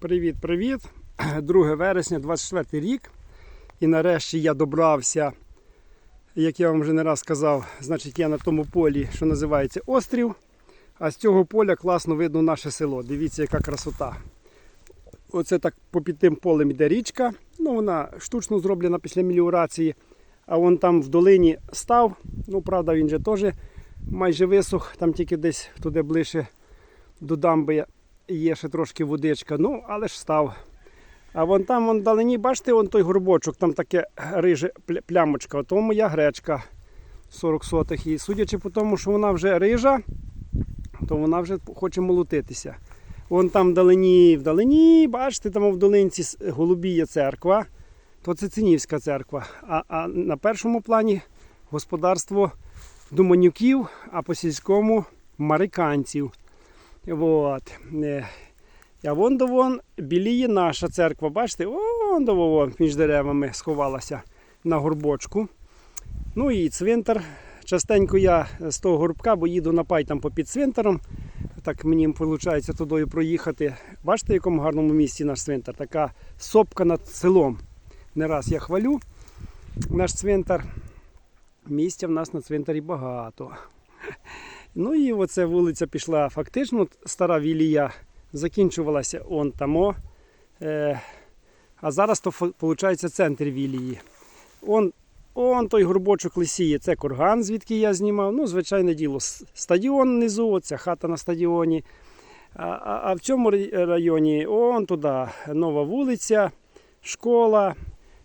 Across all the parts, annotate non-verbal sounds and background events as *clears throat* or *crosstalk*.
Привіт-привіт! 2 *clears throat* вересня, 24 рік. І нарешті я добрався, як я вам вже не раз сказав, значить я на тому полі, що називається острів. А з цього поля класно видно наше село. Дивіться, яка красота. Оце так попід тим полем іде річка. Ну, вона штучно зроблена після меліорації. А вон там в долині став. Ну, правда, він же теж майже висох, там тільки десь туди ближче до дамби є ще трошки водичка, ну, але ж став. А вон там, вон вдалині, бачите, вон той горбочок, там таке риже пля- плямочка, ото моя гречка 40 сотих. І судячи по тому, що вона вже рижа, то вона вже хоче молотитися. Вон там вдалині, вдалині, бачите, там в долинці голубіє церква, то це Цинівська церква. А, а на першому плані господарство Думанюків, а по сільському мариканців. Вот. Е, А вон до вон біліє наша церква. Бачите, вон до вон між деревами сховалася на горбочку. Ну і цвинтар. Частенько я з того горбка, бо їду на пай там попід цвинтаром. Так мені виходить туди проїхати. Бачите, в якому гарному місці наш цвинтар? Така сопка над селом. Не раз я хвалю наш цвинтар. Місця в нас на цвинтарі багато. Ну і оця вулиця пішла фактично. Стара Вілія закінчувалася он тамо. Е, а зараз то виходить центр Вілії. Он, он той горбочок лисіє, це курган, звідки я знімав. Ну, звичайне діло, стадіон внизу, оця хата на стадіоні. А, а, а в цьому районі он туди нова вулиця, школа,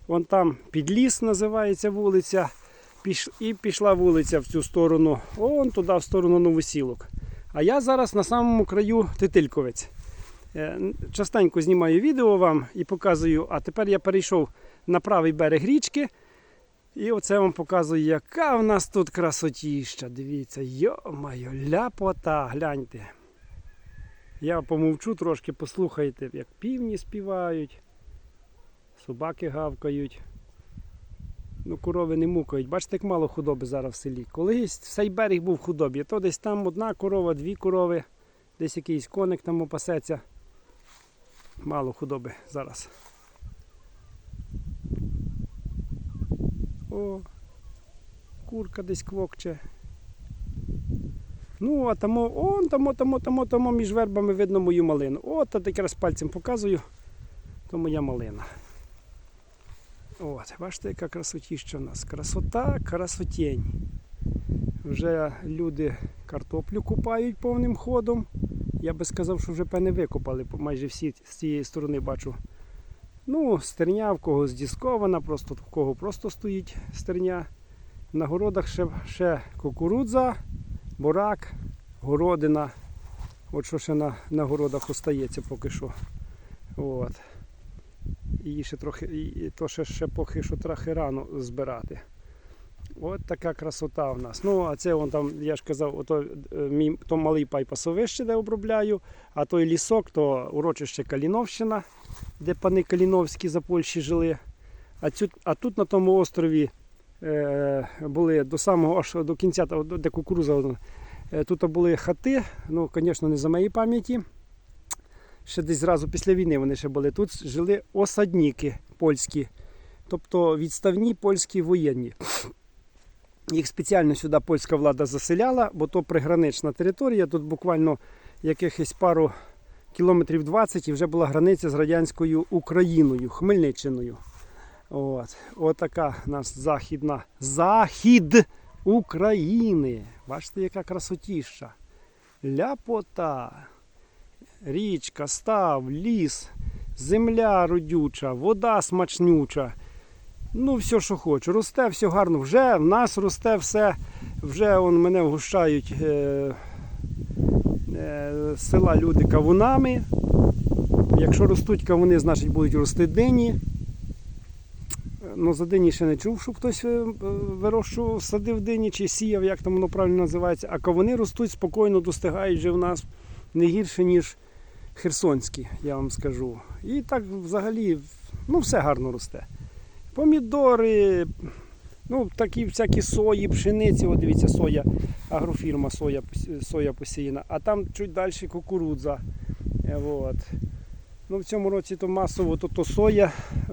вон там підліс називається вулиця. І пішла вулиця в цю сторону, он туди, в сторону Новосілок. А я зараз на самому краю Титильковець. Е, Частенько знімаю відео вам і показую, а тепер я перейшов на правий берег річки. І оце вам показую, яка в нас тут красотіща. Дивіться, йо-моє, ляпота, гляньте. Я помовчу трошки, послухайте, як півні співають, собаки гавкають. Ну, корови не мукають. Бачите, як мало худоби зараз в селі. Колись цей берег був в худобі, то десь там одна корова, дві корови, десь якийсь коник там опасеться. Мало худоби зараз. О, курка десь квокче. Ну, а тамо, он тамо, тамо, тамо, тамо між вербами видно мою малину. От так якраз пальцем показую, то моя малина. От, бачите, яка красотіща в нас. Красота, красотень. Вже люди картоплю купають повним ходом. Я би сказав, що вже певне викопали, майже всі з цієї сторони бачу. Ну, стерня, в кого здіскована, просто в кого просто стоїть стерня. На городах ще, ще кукурудза, бурак, городина. От що ще на, на городах остається поки що. От. І ще трохи, і то ще, ще поки що трохи рано збирати. От така красота в нас. Ну, а це вон там, я ж казав, ото, е, мій, то малий пай пасовище, де обробляю, а той лісок, то урочище Каліновщина, де пани Каліновські за Польщі жили. А, цю, а тут на тому острові е, були до самого аж до кінця, де кукуруза. Е, тут були хати, ну, звісно, не за моєї пам'яті. Ще десь зразу після війни вони ще були. Тут жили осадніки польські, тобто відставні польські воєнні. Їх спеціально сюди польська влада заселяла, бо то пригранична територія. Тут буквально якихось пару кілометрів 20 і вже була границя з радянською Україною, Хмельниччиною. От, от така у нас західна захід України. Бачите, яка красотіща. Ляпота. Річка, став, ліс, земля родюча, вода смачнюча. Ну, все, що хочу. Росте все гарно. Вже в нас росте все. Вже он, мене вгощають е, е, села люди кавунами. Якщо ростуть кавуни, значить будуть рости дині. Ну, за дині ще не чув, щоб хтось е, вирощував, садив дині чи сіяв, як там воно правильно називається. А кавуни ростуть спокійно, достигають вже в нас не гірше, ніж херсонські, я вам скажу. І так взагалі ну, все гарно росте. Помідори, ну, такі всякі сої, пшениці, от дивіться, соя, агрофірма соя, соя посіяна, а там чуть далі кукурудза. Е, От. Ну, в цьому році то масово то, то соя,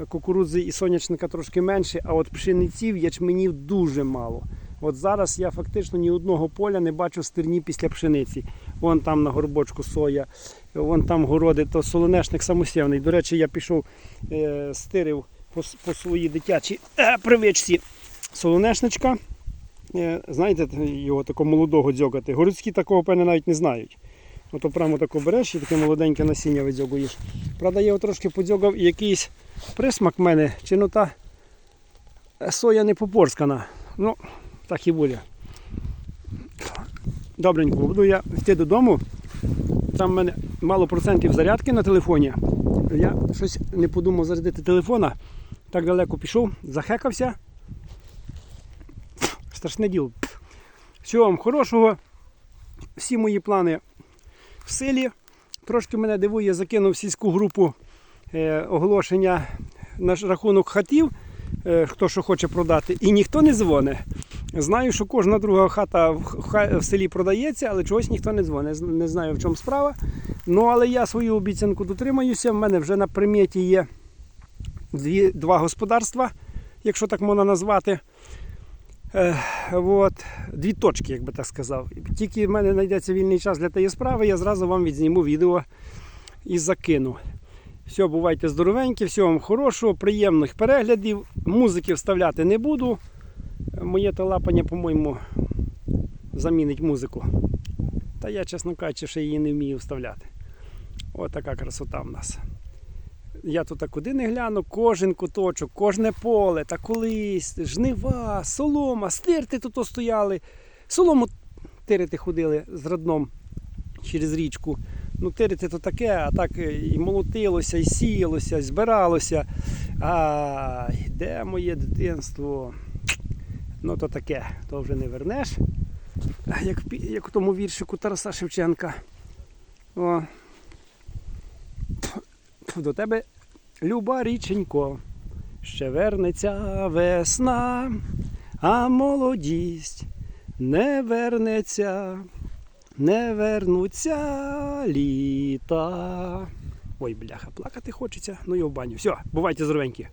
кукурудзи і сонячника трошки менше, а от пшениців, ячменів дуже мало. От зараз я фактично ні одного поля не бачу стерні після пшениці. Вон там на горбочку соя, вон там городи, то солонешник самосівний. До речі, я пішов, е, стирив по, по своїй дитячій е, привичці солонешничка. Е, знаєте, його такого молодого дзьогати. Городські такого певне навіть не знають. Ото прямо тако береш і таке молоденьке насіння видзьогуєш. Правда, я його трошки подзьогав і якийсь присмак в мене, чи ну та е, соя не попорскана. Ну, так і буде. Добренько, буду я йти додому. Там в мене мало процентів зарядки на телефоні. Я щось не подумав зарядити телефона. Так далеко пішов, захекався. Страшне діло. Всього вам хорошого. Всі мої плани в силі. Трошки мене дивує, закинув сільську групу е, оголошення на рахунок хатів, е, хто що хоче продати, і ніхто не дзвонить. Знаю, що кожна друга хата в, селі продається, але чогось ніхто не дзвонить. Не знаю, в чому справа. Ну, але я свою обіцянку дотримаюся. В мене вже на приметі є дві, два господарства, якщо так можна назвати. Е, от, дві точки, як би так сказав. Тільки в мене знайдеться вільний час для тієї справи, я зразу вам відзніму відео і закину. Все, бувайте здоровенькі, всього вам хорошого, приємних переглядів. Музики вставляти не буду. Моє талапання, по-моєму, замінить музику. Та я, чесно кажучи, ще її не вмію вставляти. Ось така красота в нас. Я тут куди не гляну, кожен куточок, кожне поле, та колись, жнива, солома, стирти тут стояли. Солому тирити ходили з родном через річку. Ну, тирити то таке, а так і молотилося, і сіялося, і збиралося. Ай, де моє дитинство? Ну, то таке, то вже не вернеш. Як, як у тому віршику Тараса Шевченка. О. До тебе, люба річенько, ще вернеться весна, а молодість не вернеться, не вернуться літа. Ой, бляха, плакати хочеться. Ну і в баню. Все, бувайте здоровенькі.